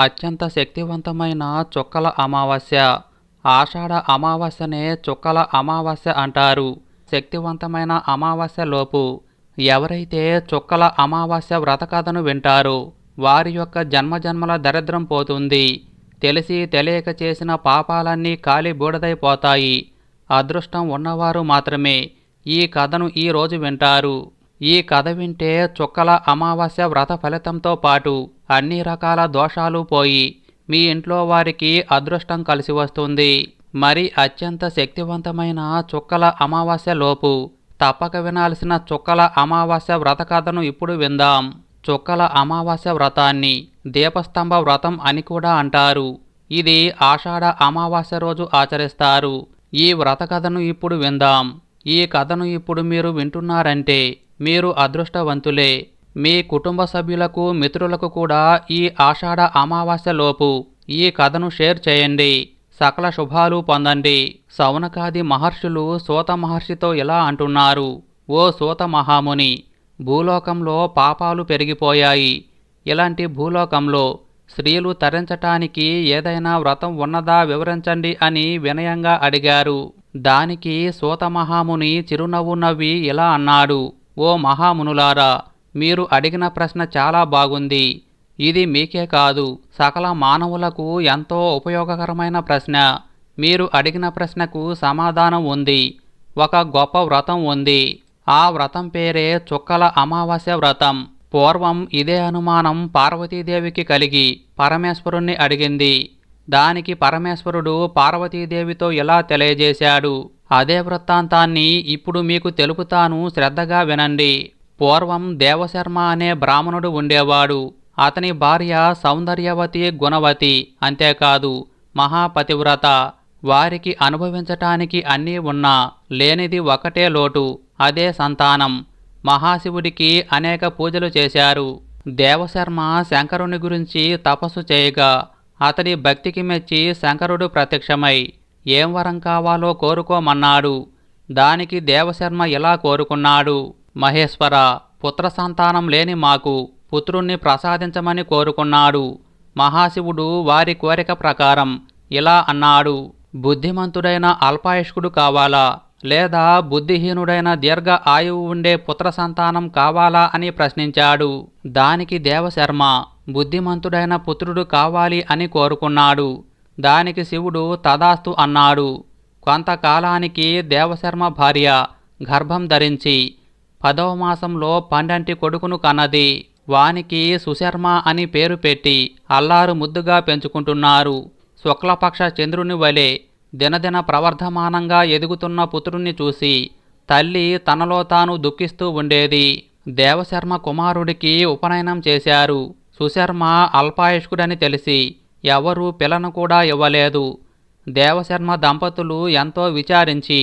అత్యంత శక్తివంతమైన చుక్కల అమావాస్య. ఆషాఢ అమావాస్యనే చుక్కల అమావాస్య అంటారు. శక్తివంతమైన అమావాస్య లోపు ఎవరైతే చుక్కల అమావాస్య వ్రతకథను వింటారో వారి యొక్క జన్మజన్మల దరిద్రం పోతుంది. తెలిసి తెలియక చేసిన పాపాలన్నీ కాలి బూడదైపోతాయి. అదృష్టం ఉన్నవారు మాత్రమే ఈ కథను ఈ రోజు వింటారు. ఈ కథ వింటే చుక్కల అమావాస్య వ్రత ఫలితంతో పాటు అన్ని రకాల దోషాలు పోయి మీ ఇంట్లో వారికి అదృష్టం కలిసి వస్తుంది. మరి అత్యంత శక్తివంతమైన చుక్కల అమావాస్య లోపు తప్పక వినాల్సిన చుక్కల అమావాస్య వ్రత కథను ఇప్పుడు విందాం. చుక్కల అమావాస్య వ్రతాన్ని దీపస్తంభ వ్రతం అని కూడా అంటారు. ఇది ఆషాఢ అమావాస్య రోజు ఆచరిస్తారు. ఈ వ్రత కథను ఇప్పుడు విందాం. ఈ కథను ఇప్పుడు మీరు వింటున్నారంటే మీరు అదృష్టవంతులే. మీ కుటుంబ సభ్యులకు మిత్రులకు కూడా ఈ ఆషాఢ అమావాస్యలోపు ఈ కథను షేర్ చేయండి. సకల శుభాలు పొందండి. సౌనకాది మహర్షులు సూత మహర్షితో ఇలా అంటున్నారు. ఓ సూత మహాముని భూలోకంలో పాపాలు పెరిగిపోయాయి. ఇలాంటి భూలోకంలో స్త్రీలు తరించటానికి ఏదైనా వ్రతం ఉన్నదా వివరించండి అని వినయంగా అడిగారు. దానికి సూత మహాముని చిరునవ్వు నవ్వి ఇలా అన్నాడు. ఓ మహామునులారా మీరు అడిగిన ప్రశ్న చాలా బాగుంది. ఇది మీకే కాదు. సకల మానవులకు ఎంతో ఉపయోగకరమైన ప్రశ్న. మీరు అడిగిన ప్రశ్నకు సమాధానం ఉంది. ఒక గొప్ప వ్రతం ఉంది. ఆ వ్రతం పేరే చుక్కల అమావాస్య వ్రతం. పూర్వం ఇదే అనుమానం పార్వతీదేవికి కలిగి పరమేశ్వరుణ్ణి అడిగింది. దానికి పరమేశ్వరుడు పార్వతీదేవితో ఇలా తెలియజేశాడు? అదే వృత్తాంతాన్ని ఇప్పుడు మీకు తెలుపుతాను శ్రద్ధగా వినండి. పూర్వం దేవశర్మ అనే బ్రాహ్మణుడు ఉండేవాడు. అతని భార్య సౌందర్యవతి గుణవతి. అంతేకాదు మహాపతివ్రత. వారికి అనుభవించటానికి అన్నీ ఉన్నా లేనిది ఒకటే లోటు అదే సంతానం. మహాశివుడికి అనేక పూజలు చేశారు. దేవశర్మ శంకరుని గురించి తపస్సు చేయగా అతడి భక్తికి మెచ్చి శంకరుడు ప్రత్యక్షమై ఏం వరం కావాలో కోరుకోమన్నాడు. దానికి దేవశర్మ ఇలా కోరుకున్నాడు. మహేశ్వర పుత్ర సంతానం లేని మాకు పుత్రుణ్ణి ప్రసాదించమని కోరుకున్నాడు. మహాశివుడు వారి కోరిక ప్రకారం ఇలా అన్నాడు. బుద్ధిమంతుడైన అల్పాయుష్కుడు కావాలా? లేదా బుద్ధిహీనుడైన దీర్ఘ ఆయువు ఉండే పుత్ర సంతానం కావాలా అని ప్రశ్నించాడు. దానికి దేవశర్మ బుద్ధిమంతుడైన పుత్రుడు కావాలి అని కోరుకున్నాడు. దానికి శివుడు తదాస్తు అన్నాడు. కొంతకాలానికి దేవశర్మ భార్య గర్భం ధరించి పదవ మాసంలో పండంటి కొడుకును కన్నది. వానికి సుశర్మ అని పేరు పెట్టి అల్లారు ముద్దుగా పెంచుకుంటున్నారు. శుక్లపక్ష చంద్రుని వలె దినదిన ప్రవర్ధమానంగా ఎదుగుతున్న పుత్రుణ్ణి చూసి తల్లి తనలో తాను దుఃఖిస్తూ ఉండేది. దేవశర్మ కుమారుడికి ఉపనయనం చేశారు. సుశర్మ అల్పాయుష్కుడని తెలిసి ఎవరూ పిల్లను కూడా ఇవ్వలేదు. దేవశర్మ దంపతులు ఎంతో విచారించి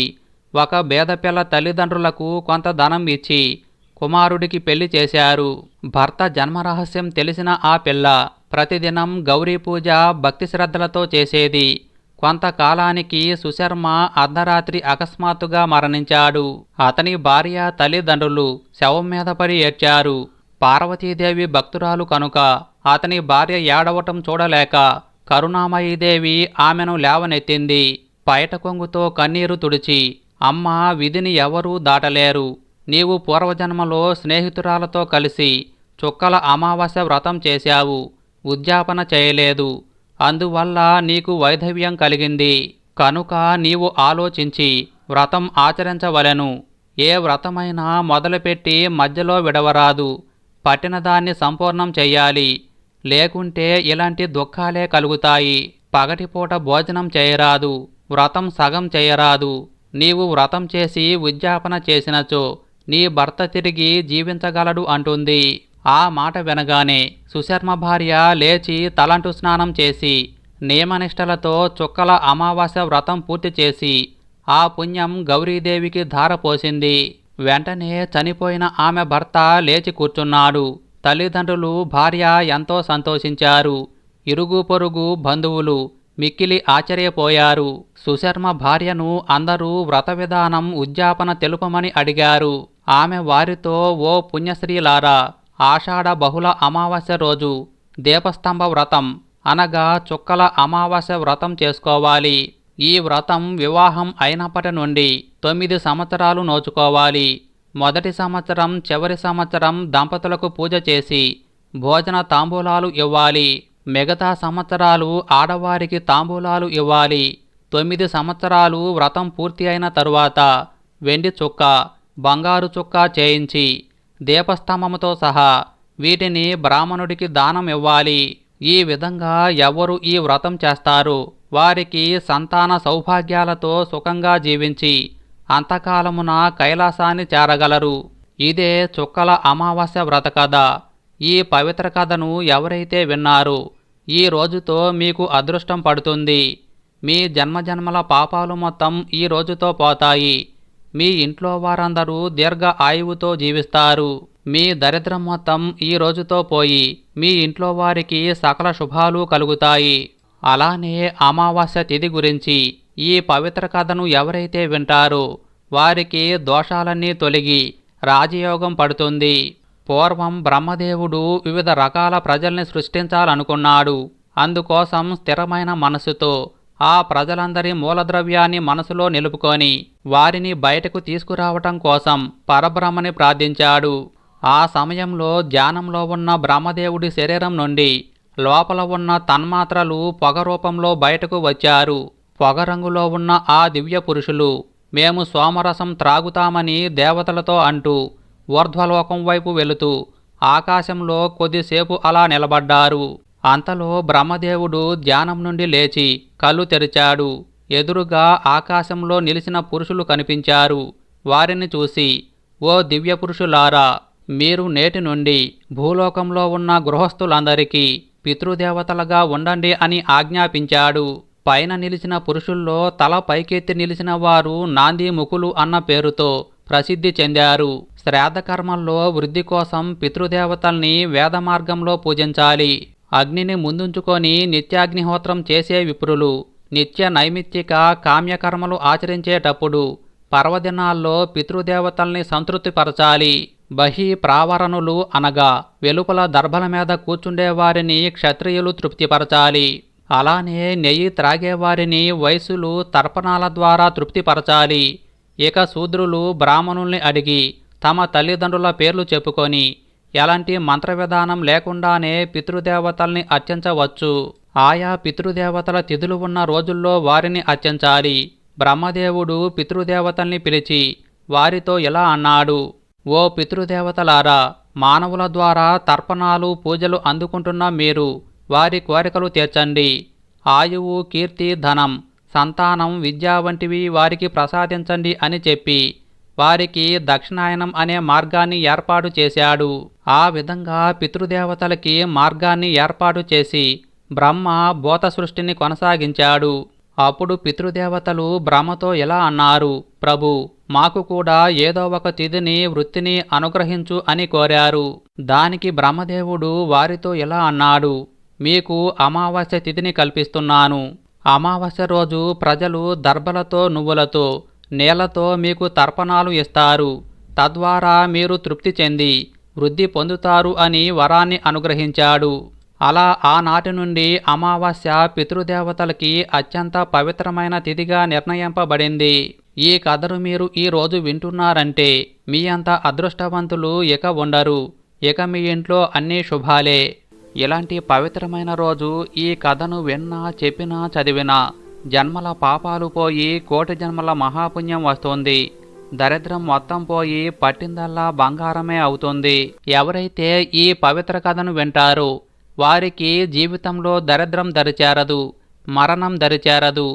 ఒక బేదపిల్ల తల్లిదండ్రులకు కొంత ధనం ఇచ్చి కుమారుడికి పెళ్ళి చేశారు. భర్త జన్మరహస్యం తెలిసిన ఆ పిల్ల ప్రతిదినం గౌరీ పూజ భక్తి శ్రద్ధలతో చేసేది. కొంతకాలానికి సుశర్మ అర్ధరాత్రి అకస్మాత్తుగా మరణించాడు. అతని భార్య తల్లిదండ్రులు శవం మీద పడి ఏడ్చారు. పార్వతీదేవి భక్తురాలు కనుక అతని భార్య ఏడవటం చూడలేక కరుణామయీదేవి ఆమెను లేవనెత్తింది. పైట కొంగుతో కన్నీరు తుడిచి అమ్మ విధిని ఎవరూ దాటలేరు. నీవు పూర్వజన్మలో స్నేహితురాలతో కలిసి చుక్కల అమావాస్య వ్రతం చేశావు. ఉద్యాపన చేయలేదు. అందువల్ల నీకు వైధవ్యం కలిగింది. కనుక నీవు ఆలోచించి వ్రతం ఆచరించవలెను. ఏ వ్రతమైనా మొదలుపెట్టి మధ్యలో విడవరాదు. పట్టినదాన్ని సంపూర్ణం చెయ్యాలి. లేకుంటే ఇలాంటి దుఃఖాలే కలుగుతాయి. పగటిపూట భోజనం చేయరాదు. వ్రతం సగం చేయరాదు. నీవు వ్రతం చేసి ఉద్యాపన చేసినచో నీ భర్త తిరిగి జీవించగలడు అంటుంది. ఆ మాట వినగానే సుశర్మ భార్య లేచి తలంటు స్నానం చేసి నియమనిష్టలతో చుక్కల అమావాస్య వ్రతం పూర్తి చేసి ఆ పుణ్యం గౌరీదేవికి ధారపోసింది. వెంటనే చనిపోయిన ఆమె భర్త లేచి కూర్చున్నాడు. తల్లిదండ్రులు భార్య ఎంతో సంతోషించారు. ఇరుగు పొరుగు బంధువులు మిక్కిలి ఆశ్చర్యపోయారు. సుశర్మ భార్యను అందరూ వ్రత విధానం ఉద్యాపన తెలుపమని అడిగారు. ఆమె వారితో ఓ పుణ్యశ్రీలారా ఆషాఢ బహుళ అమావాస్య రోజు దీపస్తంభ వ్రతం అనగా చుక్కల అమావాస్య వ్రతం చేసుకోవాలి. ఈ వ్రతం వివాహం అయినప్పటి నుండి తొమ్మిది సంవత్సరాలు నోచుకోవాలి. మొదటి సంవత్సరం చివరి సంవత్సరం దంపతులకు పూజ చేసి భోజన తాంబూలాలు ఇవ్వాలి. మిగతా సంవత్సరాలు ఆడవారికి తాంబూలాలు ఇవ్వాలి. తొమ్మిది సంవత్సరాలు వ్రతం పూర్తి అయిన తరువాత వెండి చుక్క బంగారు చుక్క చేయించి దీపస్తంభముతో సహా వీటిని బ్రాహ్మణుడికి దానం ఇవ్వాలి. ఈ విధంగా ఎవరు ఈ వ్రతం చేస్తారు? వారికి సంతాన సౌభాగ్యాలతో సుఖంగా జీవించి అంతకాలమున కైలాసాన్ని చేరగలరు. ఇదే చుక్కల అమావాస్య వ్రత కథ ఈ పవిత్ర కథను ఎవరైతే విన్నారో? ఈ రోజుతో మీకు అదృష్టం పడుతుంది. మీ జన్మజన్మల పాపాలు మొత్తం ఈ రోజుతో పోతాయి. మీ ఇంట్లో వారందరూ దీర్ఘ ఆయువుతో జీవిస్తారు. మీ దరిద్రం మొత్తం ఈ రోజుతో పోయి మీ ఇంట్లో వారికి సకల శుభాలు కలుగుతాయి. అలానే అమావాస్య తిథి గురించి ఈ పవిత్ర కథను ఎవరైతే వింటారో వారికి దోషాలన్నీ తొలగి రాజయోగం పడుతుంది. పూర్వం బ్రహ్మదేవుడు వివిధ రకాల ప్రజల్ని సృష్టించాలనుకున్నాడు. అందుకోసం స్థిరమైన మనసుతో ఆ ప్రజలందరి మూలద్రవ్యాన్ని మనసులో నిలుపుకొని వారిని బయటకు తీసుకురావటం కోసం పరబ్రహ్మని ప్రార్థించాడు. ఆ సమయంలో ధ్యానంలో ఉన్న బ్రహ్మదేవుడి శరీరం నుండి లోపల ఉన్న తన్మాత్రలు పొగ రూపంలో బయటకు వచ్చారు. పొగ రంగులో ఉన్న ఆ దివ్య పురుషులు మేము సోమరసం త్రాగుతామని దేవతలతో అంటూ ఊర్ధ్వలోకం వైపు వెళుతూ ఆకాశంలో కొద్దిసేపు అలా నిలబడ్డారు. అంతలో బ్రహ్మదేవుడు ధ్యానం నుండి లేచి కళ్ళు తెరిచాడు. ఎదురుగా ఆకాశంలో నిలిచిన పురుషులు కనిపించారు. వారిని చూసి ఓ దివ్య పురుషులారా మీరు నేటి నుండి భూలోకంలో ఉన్న గృహస్థులందరికీ పితృదేవతలుగా ఉండండి అని ఆజ్ఞాపించాడు. పైన నిలిచిన పురుషుల్లో తల పైకెత్తి నిలిచిన వారు నాంది ముకులు అన్న పేరుతో ప్రసిద్ధి చెందారు. శ్రాద్ధకర్మల్లో వృద్ధి కోసం పితృదేవతల్ని వేద మార్గంలో పూజించాలి. అగ్నిని ముందుంచుకొని నిత్యాగ్నిహోత్రం చేసే విప్రులు నిత్య నైమిత్తిక కామ్యకర్మలు ఆచరించేటప్పుడు పర్వదినాల్లో పితృదేవతల్ని సంతృప్తిపరచాలి. బహి ప్రావరణులు అనగా వెలుపల దర్భల మీద కూర్చుండేవారిని క్షత్రియులు తృప్తిపరచాలి. అలానే నెయ్యి త్రాగేవారిని వయసులు తర్పణాల ద్వారా తృప్తిపరచాలి. ఇక శూద్రులు బ్రాహ్మణుల్ని అడిగి తమ తల్లిదండ్రుల పేర్లు చెప్పుకొని ఎలాంటి మంత్ర విధానం లేకుండానే పితృదేవతల్ని అర్చించవచ్చు. ఆయా పితృదేవతల తిథులు ఉన్న రోజుల్లో వారిని అర్చించాలి. బ్రహ్మదేవుడు పితృదేవతల్ని పిలిచి వారితో ఇలా అన్నాడు. ఓ పితృదేవతలారా మానవుల ద్వారా తర్పణాలు పూజలు అందుకుంటున్న మీరు వారి కోరికలు తీర్చండి. ఆయువు కీర్తి ధనం సంతానం విద్య వంటివి వారికి ప్రసాదించండి అని చెప్పి వారికి దక్షిణాయనం అనే మార్గాన్ని ఏర్పాటు చేశాడు. ఆ విధంగా పితృదేవతలకి మార్గాన్ని ఏర్పాటు చేసి బ్రహ్మ భూత సృష్టిని కొనసాగించాడు. అప్పుడు పితృదేవతలు బ్రహ్మతో ఇలా అన్నారు ప్రభు మాకు కూడా ఏదో ఒక తిథిని వృత్తిని అనుగ్రహించు అని కోరారు. దానికి బ్రహ్మదేవుడు వారితో ఇలా అన్నాడు మీకు అమావాస్య తిథిని కల్పిస్తున్నాను. అమావాస్య రోజు ప్రజలు దర్భలతో నువ్వులతో నేలతో మీకు తర్పణాలు ఇస్తారు. తద్వారా మీరు తృప్తి చెంది వృద్ధి పొందుతారు అని వరాన్ని అనుగ్రహించాడు. అలా ఆనాటి నుండి అమావాస్య పితృదేవతలకి అత్యంత పవిత్రమైన తిథిగా నిర్ణయింపబడింది. ఈ కథను మీరు ఈ రోజు వింటున్నారంటే మీ అంత అదృష్టవంతులు ఇక ఉండరు. ఇక మీ ఇంట్లో అన్నీ శుభాలే. ఇలాంటి పవిత్రమైన రోజు ఈ కథను విన్నా చెప్పినా చదివినా జన్మల పాపాలు పోయి కోటి జన్మల మహాపుణ్యం వస్తుంది. దరిద్రం మొత్తం పోయి పట్టిందల్లా బంగారమే అవుతుంది. ఎవరైతే ఈ పవిత్ర కథను వింటారో వారికి జీవితంలో దరిద్రం దరిచేరదు మరణం దరిచేరదు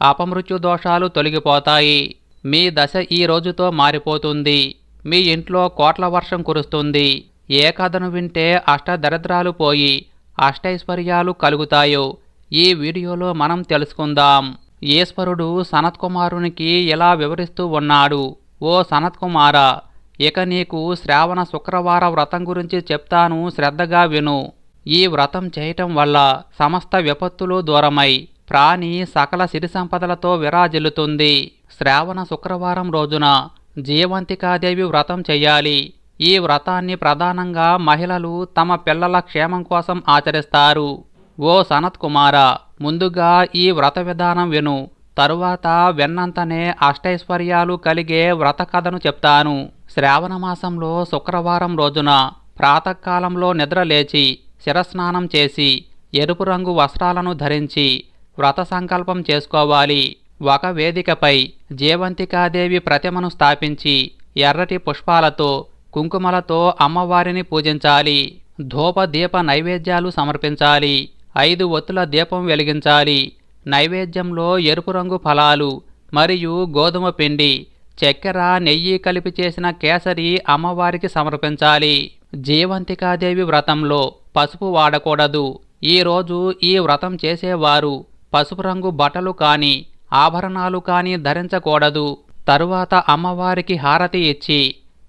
అపమృత్యు దోషాలు తొలగిపోతాయి. మీ దశ ఈ రోజుతో మారిపోతుంది. మీ ఇంట్లో కోట్ల వర్షం కురుస్తుంది. ఏ కథను వింటే అష్టదరిద్రాలు పోయి అష్టైశ్వర్యాలు కలుగుతాయో ఈ వీడియోలో మనం తెలుసుకుందాం. ఈశ్వరుడు సనత్కుమారునికి ఇలా వివరిస్తూ ఉన్నాడు. ఓ సనత్కుమార ఇక నీకు శ్రావణ శుక్రవార వ్రతం గురించి చెప్తాను శ్రద్ధగా విను. ఈ వ్రతం చేయటం వల్ల సమస్త విపత్తులు దూరమై ప్రాణి సకల సిరి సంపదలతో విరాజిల్లుతుంది. శ్రావణ శుక్రవారం రోజున జీవంతికాదేవి వ్రతం చెయ్యాలి ఈ వ్రతాన్ని ప్రధానంగా మహిళలు తమ పిల్లల క్షేమం కోసం ఆచరిస్తారు. ఓ సనత్ కుమార ముందుగా ఈ వ్రత విధానం విను. తరువాత వెన్నంతనే అష్టైశ్వర్యాలు కలిగే వ్రత కథను చెప్తాను. శ్రావణ మాసంలో శుక్రవారం రోజున ప్రాతకాలంలో నిద్ర లేచి శిరస్నానం చేసి ఎరుపు రంగు వస్త్రాలను ధరించి వ్రత సంకల్పం చేసుకోవాలి. ఒక వేదికపై జేవంతికాదేవి ప్రతిమను స్థాపించి ఎర్రటి పుష్పాలతో కుంకుమలతో అమ్మవారిని పూజించాలి. ధూప దీప నైవేద్యాలు సమర్పించాలి. ఐదు ఒత్తుల దీపం వెలిగించాలి. నైవేద్యంలో ఎరుపు రంగు ఫలాలు మరియు గోధుమ పిండి చక్కెర నెయ్యి కలిపి చేసిన కేసరి అమ్మవారికి సమర్పించాలి. జీవంతికాదేవి వ్రతంలో పసుపు వాడకూడదు. ఈరోజు ఈ వ్రతం చేసేవారు పసుపు రంగు బట్టలు కాని ఆభరణాలు కాని ధరించకూడదు. తరువాత అమ్మవారికి హారతి ఇచ్చి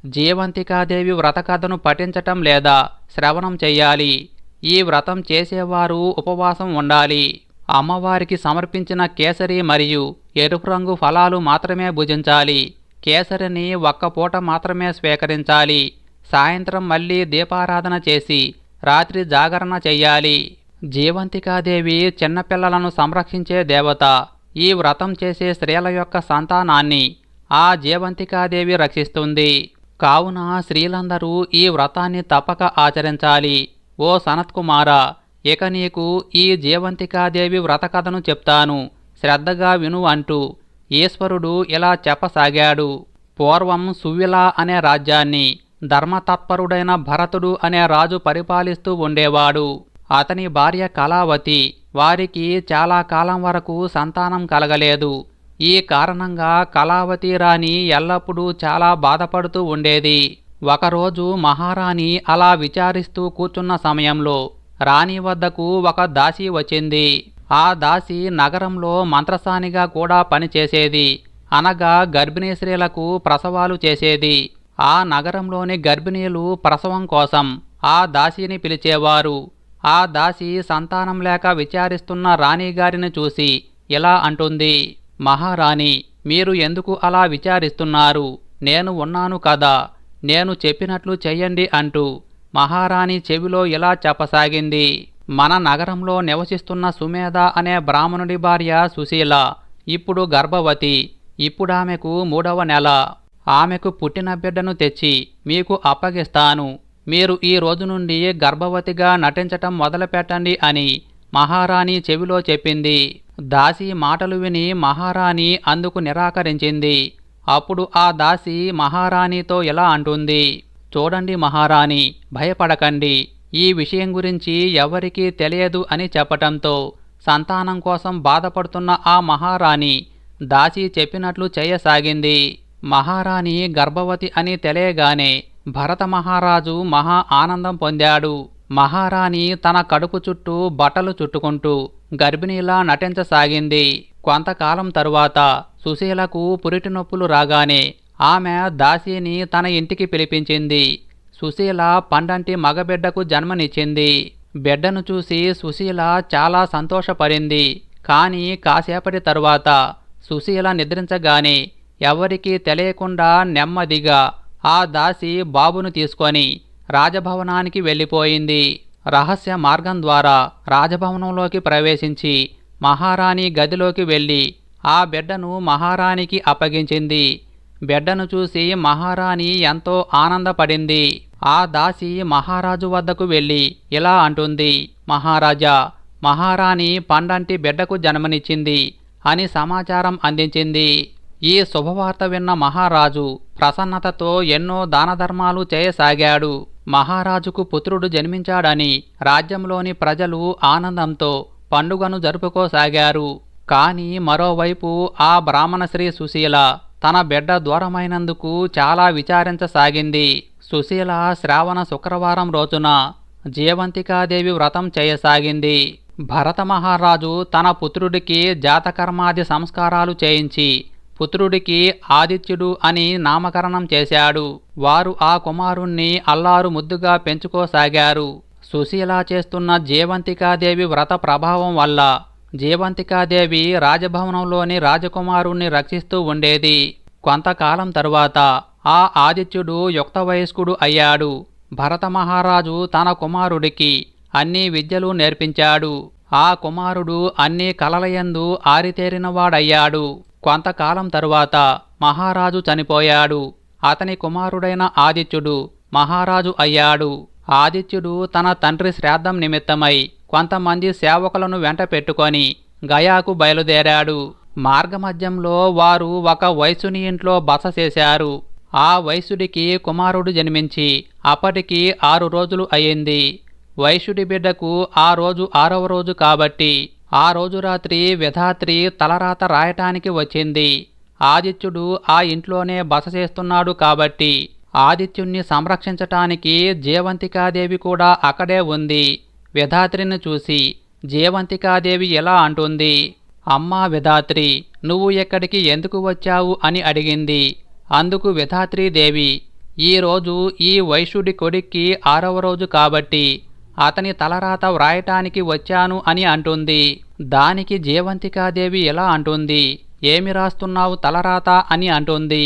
జీవంతికాదేవి వ్రత కథను పఠించటం లేదా శ్రవణం చెయ్యాలి. ఈ వ్రతం చేసేవారు ఉపవాసం ఉండాలి. అమ్మవారికి సమర్పించిన కేసరి మరియు ఎరుపు రంగు ఫలాలు మాత్రమే భుజించాలి. కేసరిని ఒక్క పూట మాత్రమే స్వీకరించాలి. సాయంత్రం మళ్ళీ దీపారాధన చేసి రాత్రి జాగరణ చెయ్యాలి. జీవంతికాదేవి చిన్నపిల్లలను సంరక్షించే దేవత. ఈ వ్రతం చేసే స్త్రీల యొక్క సంతానాన్ని ఆ జీవంతికాదేవి రక్షిస్తుంది. కావున స్త్రీలందరూ ఈ వ్రతాన్ని తప్పక ఆచరించాలి. ఓ సనత్కుమార ఇక నీకు ఈ జీవంతికాదేవి వ్రత కథను చెప్తాను. శ్రద్ధగా విను అంటూ ఈశ్వరుడు ఇలా చెప్పసాగాడు. పూర్వం సువ్విలా అనే రాజ్యాన్ని ధర్మతత్పరుడైన భరతుడు అనే రాజు పరిపాలిస్తూ ఉండేవాడు. అతని భార్య కళావతి వారికి చాలా కాలం వరకు సంతానం కలగలేదు. ఈ కారణంగా కళావతి రాణి ఎల్లప్పుడూ చాలా బాధపడుతూ ఉండేది. ఒకరోజు మహారాణి అలా విచారిస్తూ కూర్చున్న సమయంలో రాణి వద్దకు ఒక దాసి వచ్చింది. ఆ దాసి నగరంలో మంత్రసానిగా కూడా పనిచేసేది. అనగా గర్భిణీ స్త్రీలకు ప్రసవాలు చేసేది. ఆ నగరంలోని గర్భిణీలు ప్రసవం కోసం ఆ దాసిని పిలిచేవారు. ఆ దాసి సంతానం లేక విచారిస్తున్న రాణిగారిని చూసి ఇలా అంటుంది. మహారాణి మీరు ఎందుకు అలా విచారిస్తున్నారు? నేను ఉన్నాను కదా నేను చెప్పినట్లు చెయ్యండి అంటూ మహారాణి చెవిలో ఇలా చెప్పసాగింది. మన నగరంలో నివసిస్తున్న సుమేధ అనే బ్రాహ్మణుడి భార్య సుశీల ఇప్పుడు గర్భవతి. ఇప్పుడామెకు మూడవ నెల. ఆమెకు పుట్టిన బిడ్డను తెచ్చి మీకు అప్పగిస్తాను. మీరు ఈ రోజు నుండి గర్భవతిగా నటించటం మొదలుపెట్టండి అని మహారాణి చెవిలో చెప్పింది. దాసి మాటలు విని మహారాణి అందుకు నిరాకరించింది. అప్పుడు ఆ దాసి మహారాణితో ఎలా అంటుంది? చూడండి మహారాణి భయపడకండి. ఈ విషయం గురించి ఎవరికీ తెలియదు అని చెప్పటంతో సంతానం కోసం బాధపడుతున్న ఆ మహారాణి దాసి చెప్పినట్లు చేయసాగింది. మహారాణి గర్భవతి అని తెలియగానే భరత మహారాజు మహా ఆనందం పొందాడు. మహారాణి తన కడుపు చుట్టూ బట్టలు చుట్టుకుంటూ గర్భిణీలా నటించసాగింది. కొంతకాలం తరువాత సుశీలకు పురిటి నొప్పులు రాగానే ఆమె దాసిని తన ఇంటికి పిలిపించింది. సుశీల పండంటి మగబిడ్డకు జన్మనిచ్చింది. బిడ్డను చూసి సుశీల చాలా సంతోషపడింది. కానీ కాసేపటి తరువాత సుశీల నిద్రించగానే ఎవరికీ తెలియకుండా నెమ్మదిగా ఆ దాసి బాబును తీసుకొని రాజభవనానికి వెళ్ళిపోయింది. రహస్య మార్గం ద్వారా రాజభవనంలోకి ప్రవేశించి మహారాణి గదిలోకి వెళ్ళి ఆ బిడ్డను మహారాణికి అప్పగించింది. బిడ్డను చూసి మహారాణి ఎంతో ఆనందపడింది. ఆ దాసి మహారాజు వద్దకు వెళ్ళి ఇలా అంటుంది. మహారాజా మహారాణి పండంటి బిడ్డకు జన్మనిచ్చింది అని సమాచారం అందించింది. ఈ శుభవార్త విన్న మహారాజు ప్రసన్నతతో ఎన్నో దానధర్మాలు చేయసాగాడు. మహారాజుకు పుత్రుడు జన్మించాడని రాజ్యంలోని ప్రజలు ఆనందంతో పండుగను జరుపుకోసాగారు. కాని మరోవైపు ఆ బ్రాహ్మణ శ్రీ సుశీల తన బిడ్డ దూరమైనందుకు చాలా విచారించసాగింది. సుశీల శ్రావణ శుక్రవారం రోజున జీవంతికాదేవి వ్రతం చేయసాగింది. భరత మహారాజు తన పుత్రుడికి జాతకర్మాది సంస్కారాలు చేయించి పుత్రుడికి ఆదిత్యుడు అని నామకరణం చేశాడు. వారు ఆ కుమారుణ్ణి అల్లారు ముద్దుగా పెంచుకోసాగారు. సుశీల చేస్తున్న జీవంతికాదేవి వ్రత ప్రభావం వల్ల జీవంతికాదేవి రాజభవనంలోని రాజకుమారుణ్ణి రక్షిస్తూ ఉండేది. కొంతకాలం తరువాత ఆ ఆదిత్యుడు యుక్త వయస్కుడు అయ్యాడు. భరత మహారాజు తన కుమారుడికి అన్ని విద్యలు నేర్పించాడు. ఆ కుమారుడు అన్ని కలలయందు ఆరితేరినవాడయ్యాడు. కొంతకాలం తరువాత మహారాజు చనిపోయాడు. అతని కుమారుడైన ఆదిత్యుడు మహారాజు అయ్యాడు. ఆదిత్యుడు తన తండ్రి శ్రాద్ధం నిమిత్తమై కొంతమంది సేవకులను వెంట పెట్టుకొని గయాకు బయలుదేరాడు. మార్గమధ్యంలో వారు ఒక వైశ్యుని ఇంట్లో బస చేశారు. ఆ వైశ్యుడికి కుమారుడు జన్మించి అప్పటికి ఆరు రోజులు అయింది. వైశ్యుడి బిడ్డకు ఆ రోజు ఆరవ రోజు కాబట్టి ఆ రోజు రాత్రి విధాత్రి తలరాత రాయటానికి వచ్చింది. ఆదిత్యుడు ఆ ఇంట్లోనే బస చేస్తున్నాడు కాబట్టి ఆదిత్యుణ్ణి సంరక్షించటానికి జీవంతికాదేవి కూడా అక్కడే ఉంది. విధాత్రిని చూసి జీవంతికాదేవి ఎలా అంటుంది? అమ్మా విధాత్రి నువ్వు ఎక్కడికి ఎందుకు వచ్చావు? అని అడిగింది. అందుకు విధాత్రీదేవి ఈరోజు ఈ వైశ్యుడి కొడుక్కి ఆరవ రోజు కాబట్టి అతని తలరాత వ్రాయటానికి వచ్చాను అని అంటుంది. దానికి జీవంతికాదేవి ఎలా అంటుంది? ఏమి రాస్తున్నావు తలరాత అని అంటుంది.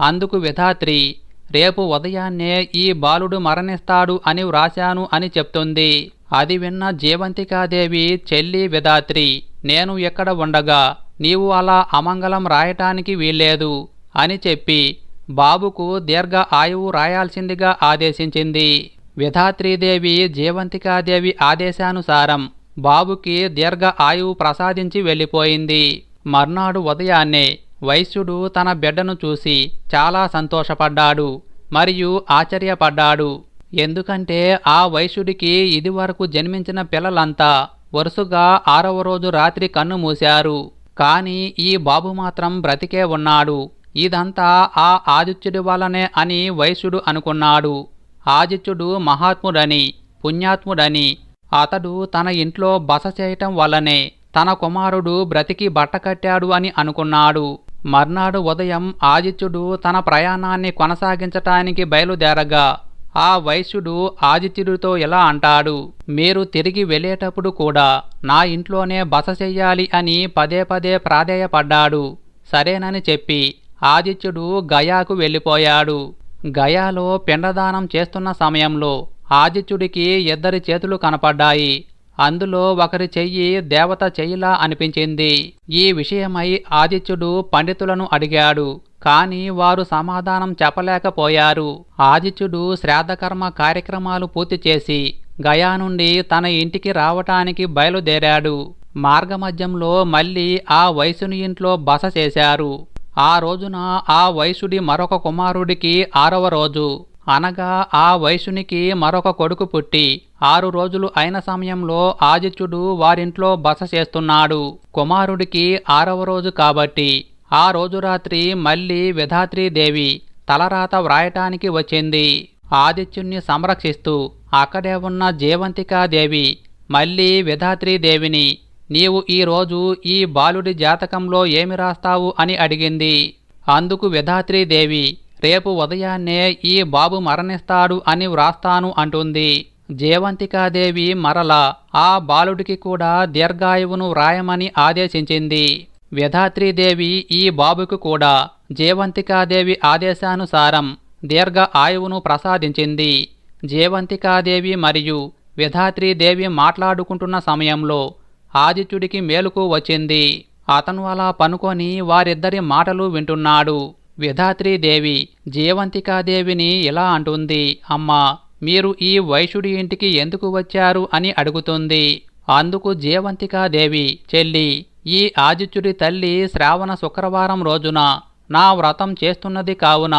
అందుకు విధాత్రి రేపు ఉదయాన్నే ఈ బాలుడు మరణిస్తాడు అని వ్రాశాను అని చెప్తుంది. అది విన్న జీవంతికాదేవి చెల్లి విధాత్రి నేను ఎక్కడ ఉండగా నీవు అలా అమంగళం రాయటానికి వీల్లేదు అని చెప్పి బాబుకు దీర్ఘ ఆయువు రాయాల్సిందిగా ఆదేశించింది. విధాత్రీదేవి జీవంతికాదేవి ఆదేశానుసారం బాబుకి దీర్ఘ ఆయువు ప్రసాదించి వెళ్ళిపోయింది. మర్నాడు ఉదయాన్నే వైశ్యుడు తన బిడ్డను చూసి చాలా సంతోషపడ్డాడు మరియు ఆశ్చర్యపడ్డాడు. ఎందుకంటే ఆ వైశ్యుడికి ఇదివరకు జన్మించిన పిల్లలంతా వరుసగా ఆరవ రోజు రాత్రి కన్ను మూశారు. కాని ఈ బాబు మాత్రం బ్రతికే ఉన్నాడు. ఇదంతా ఆ ఆదిత్యుడి వల్లనే అని వైశ్యుడు అనుకున్నాడు. ఆదిత్యుడు మహాత్ముడని పుణ్యాత్ముడని అతడు తన ఇంట్లో బస చేయటం వల్లనే తన కుమారుడు బ్రతికి బట్టకట్టాడు అని అనుకున్నాడు. మర్నాడు ఉదయం ఆదిత్యుడు తన ప్రయాణాన్ని కొనసాగించటానికి బయలుదేరగా ఆ వైశ్యుడు ఆదిత్యుడితో ఇలా అంటాడు మీరు తిరిగి వెళ్ళేటప్పుడు కూడా నా ఇంట్లోనే బస చెయ్యాలి అని పదే పదే ప్రాధేయపడ్డాడు. సరేనని చెప్పి ఆదిత్యుడు గయాకు వెళ్ళిపోయాడు. గయాలో పిండదానం చేస్తున్న సమయంలో ఆదిత్యుడికి ఇద్దరి చేతులు కనపడ్డాయి. అందులో ఒకరి చెయ్యి దేవత చెయ్యిలా అనిపించింది. ఈ విషయమై ఆదిత్యుడు పండితులను అడిగాడు. కాని వారు సమాధానం చెప్పలేకపోయారు. ఆదిత్యుడు శ్రాద్ధకర్మ కార్యక్రమాలు పూర్తి చేసి గయా నుండి తన ఇంటికి రావటానికి బయలుదేరాడు. మార్గమధ్యంలో మళ్ళీ ఆ వయసుని ఇంట్లో బస చేశారు. ఆ రోజున ఆ వైశ్యుడి మరొక కుమారుడికి ఆరవ రోజు. అనగా ఆ వైశ్యునికి మరొక కొడుకు పుట్టి ఆరు రోజులు అయిన సమయంలో ఆదిత్యుడు వారింట్లో బస చేస్తున్నాడు. కుమారుడికి ఆరవ రోజు కాబట్టి ఆ రోజు రాత్రి మళ్ళీ విధాత్రీదేవి తలరాత వ్రాయటానికి వచ్చింది. ఆదిత్యుణ్ణి సంరక్షిస్తూ అక్కడే ఉన్న జీవంతికాదేవి మళ్ళీ విధాత్రీదేవిని నీవు ఈరోజు ఈ బాలుడి జాతకంలో ఏమి రాస్తావు అని అడిగింది. అందుకు విధాత్రీదేవి రేపు ఉదయాన్నే ఈ బాబు మరణిస్తాడు అని వ్రాస్తాను అంటుంది. జేవంతికాదేవి మరల ఆ బాలుడికి కూడా దీర్ఘాయువును వ్రాయమని ఆదేశించింది. విధాత్రీదేవి ఈ బాబుకు కూడా జేవంతికాదేవి ఆదేశానుసారం దీర్ఘ ఆయువును ప్రసాదించింది. జేవంతికాదేవి మరియు విధాత్రీదేవి మాట్లాడుకుంటున్న సమయంలో ఆదిత్యుడికి మేలుకు వచ్చింది. అతను అలా పనుకొని వారిద్దరి మాటలు వింటున్నాడు. విధాత్రీదేవి జీవంతికాదేవిని ఇలా అంటుంది అమ్మా మీరు ఈ వైశ్యుడి ఇంటికి ఎందుకు వచ్చారు? అని అడుగుతుంది. అందుకు జీవంతికాదేవి చెల్లి ఈ ఆదిత్యుడి తల్లి శ్రావణ శుక్రవారం రోజున నా వ్రతం చేస్తున్నది కావున.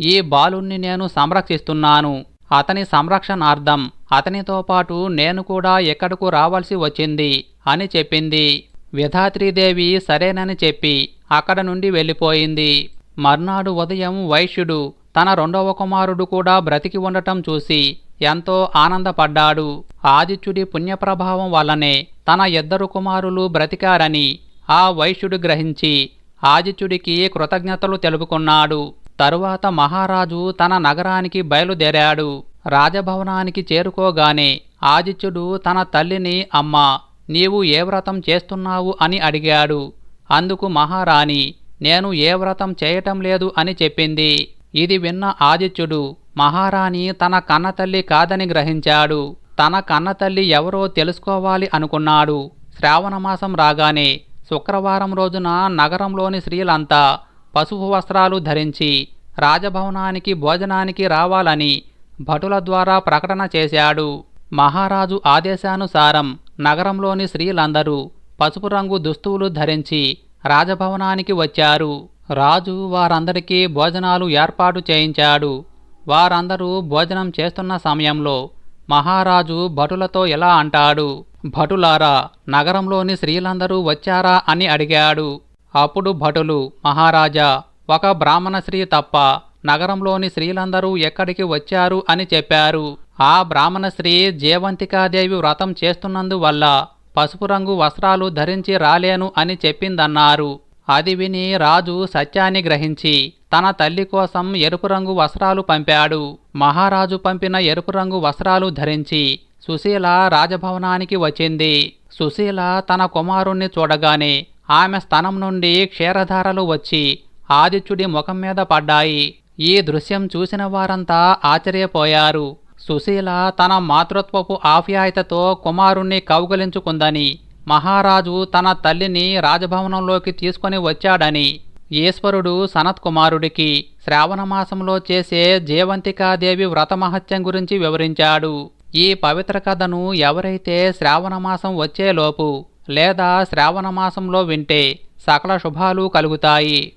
ఈ బాలుణ్ణి నేను సంరక్షిస్తున్నాను. అతని సంరక్షణార్థం అతనితో పాటు నేను కూడా ఎక్కడకు రావాల్సి వచ్చింది అని చెప్పింది. విధాత్రీదేవి సరేనని చెప్పి అక్కడ నుండి వెళ్ళిపోయింది. మర్నాడు ఉదయం వైశ్యుడు తన రెండవ కుమారుడు కూడా బ్రతికి ఉండటం చూసి ఎంతో ఆనందపడ్డాడు. ఆదిత్యుడి పుణ్యప్రభావం వల్లనే తన ఇద్దరు కుమారులు బ్రతికారని ఆ వైశ్యుడు గ్రహించి ఆదిత్యుడికి కృతజ్ఞతలు తెలుపుకున్నాడు. తరువాత మహారాజు తన నగరానికి బయలుదేరాడు. రాజభవనానికి చేరుకోగానే ఆదిత్యుడు తన తల్లిని అమ్మ నీవు ఏ వ్రతం చేస్తున్నావు? అని అడిగాడు. అందుకు మహారాణి నేను ఏ వ్రతం చేయటం లేదు అని చెప్పింది. ఇది విన్న ఆదిత్యుడు మహారాణి తన కన్నతల్లి కాదని గ్రహించాడు. తన కన్న తల్లి ఎవరో తెలుసుకోవాలి అనుకున్నాడు. శ్రావణమాసం రాగానే శుక్రవారం రోజున నగరంలోని స్త్రీలంతా పసుపు వస్త్రాలు ధరించి రాజభవనానికి భోజనానికి రావాలని భటుల ద్వారా ప్రకటన చేశాడు. మహారాజు ఆదేశానుసారం నగరంలోని స్త్రీలందరూ పసుపు రంగు దుస్తువులు ధరించి రాజభవనానికి వచ్చారు. రాజు వారందరికీ భోజనాలు ఏర్పాటు చేయించాడు. వారందరూ భోజనం చేస్తున్న సమయంలో మహారాజు భటులతో ఎలా అంటాడు? భటులారా నగరంలోని స్త్రీలందరూ వచ్చారా అని అడిగాడు. అప్పుడు భటులు మహారాజా ఒక బ్రాహ్మణ స్త్రీ తప్ప నగరంలోని స్త్రీలందరూ ఎక్కడికి వచ్చారు అని చెప్పారు. ఆ బ్రాహ్మణ స్త్రీ జీవంతికాదేవి వ్రతం చేస్తున్నందువల్ల పసుపు రంగు వస్త్రాలు ధరించి రాలేను అని చెప్పిందన్నారు. అది విని రాజు సత్యాన్ని గ్రహించి తన తల్లి కోసం ఎరుపు రంగు వస్త్రాలు పంపాడు. మహారాజు పంపిన ఎరుపు రంగు వస్త్రాలు ధరించి సుశీల రాజభవనానికి వచ్చింది. సుశీల తన కుమారుణ్ణి చూడగానే ఆమె స్థనం నుండి క్షీరధారలు వచ్చి ఆదిత్యుడి ముఖం మీద పడ్డాయి. ఈ దృశ్యం చూసిన వారంతా ఆశ్చర్యపోయారు. సుశీల తన మాతృత్వపు ఆప్యాయతతో కుమారుణ్ణి కౌగలించుకుందని మహారాజు తన తల్లిని రాజభవనంలోకి తీసుకొని వచ్చాడని ఈశ్వరుడు సనత్ కుమారుడికి శ్రావణమాసంలో చేసే జేవంతికాదేవి వ్రతమహత్యం గురించి వివరించాడు. ఈ పవిత్ర కథను ఎవరైతే శ్రావణమాసం వచ్చేలోపు లేదా శ్రావణమాసంలో వింటే సకల శుభాలు కలుగుతాయి.